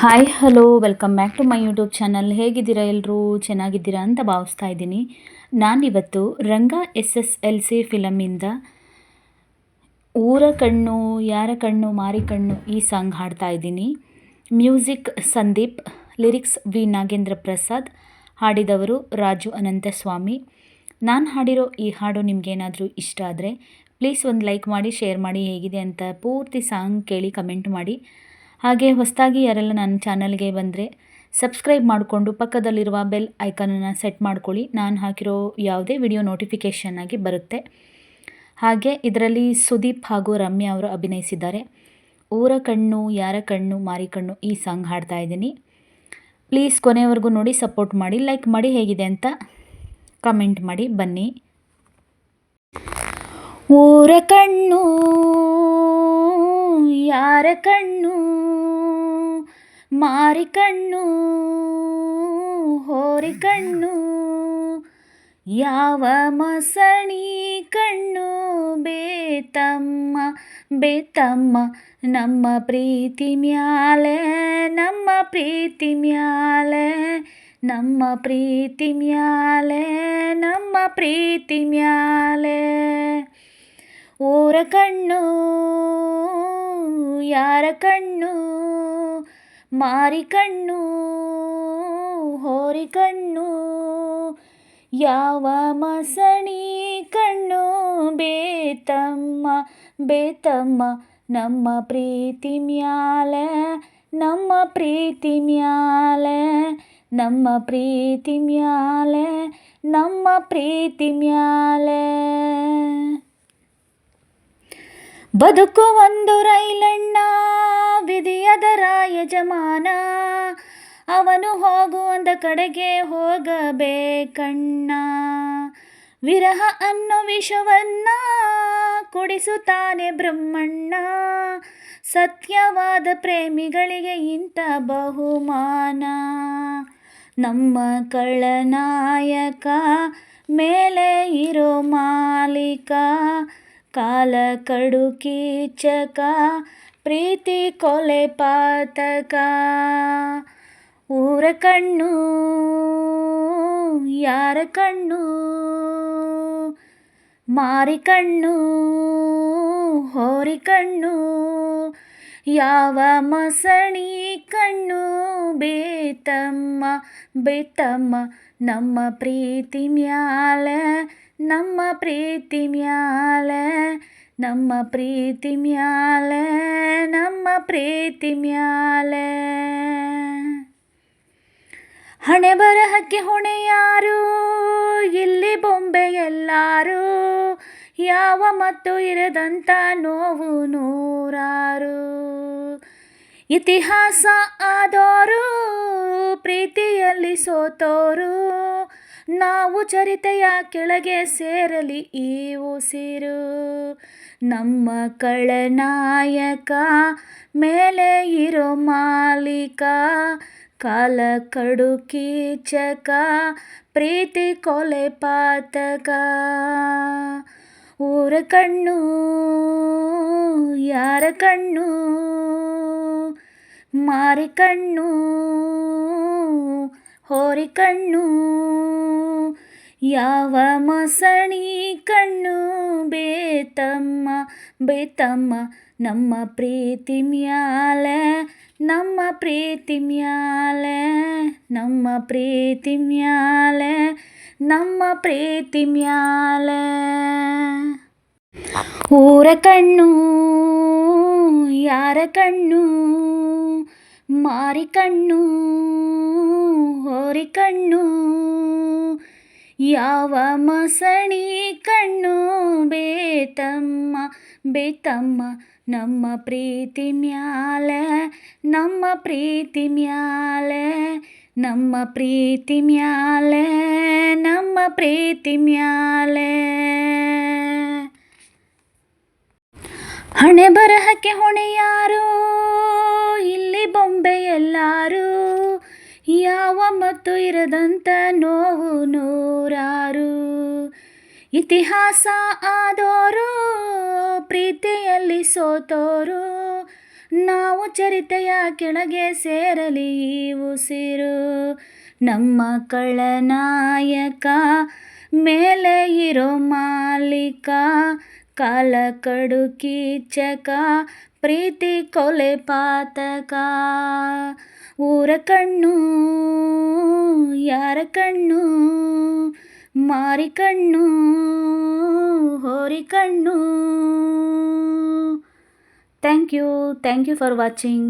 Hi hello welcome back to my YouTube channel ಹೇಗಿದ್ದೀರಾ ಎಲ್ಲರೂ ಚೆನ್ನಾಗಿದ್ದೀರಾ ಅಂತ ಭಾವಿಸ್ತಾ ಇದ್ದೀನಿ. ನಾನಿವತ್ತು Ranga S S L C ಫಿಲಮಿಂದ ಊರ ಕಣ್ಣು, ಯಾರ ಕಣ್ಣು, ಮಾರಿ ಕಣ್ಣು ಈ ಸಾಂಗ್ ಹಾಡ್ತಾ ಇದ್ದೀನಿ. Music Sandeep lyrics V Nagendra Prasad ಹಾಡಿದವರು Raju Ananthaswamy. ನಾನು ಹಾಡಿರೋ ಈ ಹಾಡು ನಿಮಗೇನಾದರೂ ಇಷ್ಟ ಆದರೆ ಪ್ಲೀಸ್ ಒಂದು ಲೈಕ್ ಮಾಡಿ ಶೇರ್ ಮಾಡಿ ಹೇಗಿದೆ ಅಂತ ಪೂರ್ತಿ ಸಾಂಗ್ ಕೇಳಿ ಕಮೆಂಟ್ ಮಾಡಿ. ಹಾಗೆ ಹೊಸದಾಗಿ ಯಾರೆಲ್ಲ ನನ್ನ ಚಾನಲ್ಗೆ ಬಂದರೆ ಸಬ್ಸ್ಕ್ರೈಬ್ ಮಾಡಿಕೊಂಡು ಪಕ್ಕದಲ್ಲಿರುವ ಬೆಲ್ ಐಕನನ್ನು ಸೆಟ್ ಮಾಡ್ಕೊಳ್ಳಿ. ನಾನು ಹಾಕಿರೋ ಯಾವುದೇ ವಿಡಿಯೋ ನೋಟಿಫಿಕೇಷನ್ ಆಗಿ ಬರುತ್ತೆ. ಹಾಗೆ ಇದರಲ್ಲಿ ಸುದೀಪ್ ಹಾಗೂ ರಮ್ಯಾ ಅವರು ಅಭಿನಯಿಸಿದ್ದಾರೆ. ಊರ ಕಣ್ಣು, ಯಾರ ಕಣ್ಣು, ಮಾರಿ ಕಣ್ಣು ಈ ಸಾಂಗ್ ಹಾಡ್ತಾ ಇದ್ದೀನಿ. ಪ್ಲೀಸ್ ಕೊನೆಯವರೆಗೂ ನೋಡಿ, ಸಪೋರ್ಟ್ ಮಾಡಿ, ಲೈಕ್ ಮಾಡಿ, ಹೇಗಿದೆ ಅಂತ ಕಮೆಂಟ್ ಮಾಡಿ, ಬನ್ನಿ. ಊರ ಕಣ್ಣು ಯಾರ ಕಣ್ಣು? ಮಾರಿ ಕಣ್ಣು? ಹೋರಿ ಕಣ್ಣು? ಯಾವ ಮಸಣಿ ಕಣ್ಣು? ಬೇತಮ್ಮ ಬೇತಮ್ಮ, ನಮ್ಮ ಪ್ರೀತಿ ಮ್ಯಾಲೆ, ನಮ್ಮ ಪ್ರೀತಿ ಮ್ಯಾಲೆ, ನಮ್ಮ ಪ್ರೀತಿ ಮ್ಯಾಲೆ, ನಮ್ಮ ಪ್ರೀತಿ ಮ್ಯಾಲೆ. ಊರ ಕಣ್ಣು ಯಾರ ಕಣ್ಣು? ಮಾರಿ ಕಣ್ಣು? ಹೋರಿ ಕಣ್ಣು? ಯಾವ ಮಸಣಿ ಕಣ್ಣು? ಬೇತಮ್ಮ ಬೇತಮ್ಮ, ನಮ್ಮ ಪ್ರೀತಿ ಮ್ಯಾಲೆ, ನಮ್ಮ ಪ್ರೀತಿ ಮ್ಯಾಲೆ, ನಮ್ಮ ಪ್ರೀತಿ ಮ್ಯಾಲೆ, ನಮ್ಮ ಪ್ರೀತಿ ಮ್ಯಾಲೆ. ಬದುಕು ಒಂದು ರೈಲಣ್ಣ ವಿಧಿಯದರ ಯಜಮಾನ ಅವನು ಹೋಗುವಂದ ಕಡೆಗೆ ಹೋಗಬೇಕಣ್ಣ. ವಿರಹ ಅನ್ನೋ ವಿಷವನ್ನ ಕುಡಿಸುತ್ತಾನೆ ಬ್ರಹ್ಮಣ್ಣ. ಸತ್ಯವಾದ ಪ್ರೇಮಿಗಳಿಗೆ ಇಂಥ ಬಹುಮಾನ. ನಮ್ಮ ಕಳ್ಳನಾಯಕ ಮೇಲೆ ಇರೋ ಮಾಲೀಕ ಕಾಲ ಕಡು ಕೀಚಕ ಪ್ರೀತಿ ಕೊಲೆ ಪಾತಕ. ಊರ ಕಣ್ಣು, ಯಾರ ಕಣ್ಣು? ಮಾರಿ ಕಣ್ಣು, ಹೋರಿ ಕಣ್ಣು? ಯಾವ ಮಸಣಿ ಕಣ್ಣು? ಬೇತಮ್ಮ ಬೇತಮ್ಮ, ನಮ್ಮ ಪ್ರೀತಿ ಮ್ಯಾಲೆ ನಮ್ಮ ಪ್ರೀತಿ ಮ್ಯಾಲೆ, ನಮ್ಮ ಪ್ರೀತಿ ಮ್ಯಾಲೆ, ನಮ್ಮ ಪ್ರೀತಿ ಮ್ಯಾಲೆ. ಹಣೆ ಬರಹಕ್ಕೆ ಹೊಣೆ ಯಾರು? ಇಲ್ಲಿ ಬೊಂಬೆ ಎಲ್ಲಾರು? ಯಾವ ಮತ್ತು ಇರದಂಥ ನೋವು ನೂರಾರು? ಇತಿಹಾಸ ಆದೋರು, ಪ್ರೀತಿಯಲ್ಲಿ ಸೋತೋರು. ನಾವು ಚರಿತೆಯ ಕೆಳಗೆ ಸೇರಲಿ ಈ ಉಸಿರು ನಮ್ಮ ಕಳನಾಯಕ ಮೇಲೆ ಇರೋ ಮಾಲೀಕ, ಕಾಲ ಕಡು ಕೀಚಕ ಪ್ರೀತಿ ಕೊಲೆ ಪಾತಕ. ಊರ ಕಣ್ಣು, ಯಾರ ಕಣ್ಣು? ಮಾರಿ ಕಣ್ಣು, ಹೋರಿ ಕಣ್ಣು. ಯಾವ ಮಸಣಿ ಕಣ್ಣು ಬೇತಮ್ಮ ಬೇತಮ್ಮ, ನಮ್ಮ ಪ್ರೀತಿ ಮ್ಯಾಲೆ, ನಮ್ಮ ಪ್ರೀತಿ ಮ್ಯಾಲೆ, ನಮ್ಮ ಪ್ರೀತಿ ಮ್ಯಾಲೆ, ನಮ್ಮ ಪ್ರೀತಿ ಮ್ಯಾಲೆ. ಊರ ಕಣ್ಣು, ಯಾರ ಕಣ್ಣು, ಮಾರಿ ಕಣ್ಣು, ಹೋರಿ ಕಣ್ಣು. ಯಾವ ಮಸಣಿ ಕಣ್ಣು ಬೇತಮ್ಮ ಬೇತಮ್ಮ, ನಮ್ಮ ಪ್ರೀತಿ ಮ್ಯಾಲೆ, ನಮ್ಮ ಪ್ರೀತಿ ಮ್ಯಾಲೆ, ನಮ್ಮ ಪ್ರೀತಿ ಮ್ಯಾಲೆ, ನಮ್ಮ ಪ್ರೀತಿ ಮ್ಯಾಲೆ. ಹಣೆ ಬರಹಕ್ಕೆ ಹೊಣೆ ಯಾರು? ಇಲ್ಲಿ ಬೊಂಬೆ ಎಲ್ಲಾರು? ಯಾವ ಮತ್ತು ಇರದಂತ ನೂರಾರು ಇತಿಹಾಸ ಆದೋರು, ಪ್ರೀತಿಯಲ್ಲಿ ಸೋತೋರು. ನಾವು ಚರಿತೆಯ ಕೆಳಗೆ ಸೇರಲಿ ಉಸಿರು. ನಮ್ಮ ಕಳ್ಳನಾಯಕ ಮೇಲೆ ಇರೋ ಮಾಲೀಕ, ಕಾಲ ಕಡು ಕೀಚಕ ಪ್ರೀತಿ ಕೊಲೆ ಪಾತಕ. ಊರ ಕಣ್ಣು, ಯಾರ ಕಣ್ಣು ಮಾರಿ ಕಣ್ಣು ಹೋರಿ ಕಣ್ಣು. Thank you thank you for watching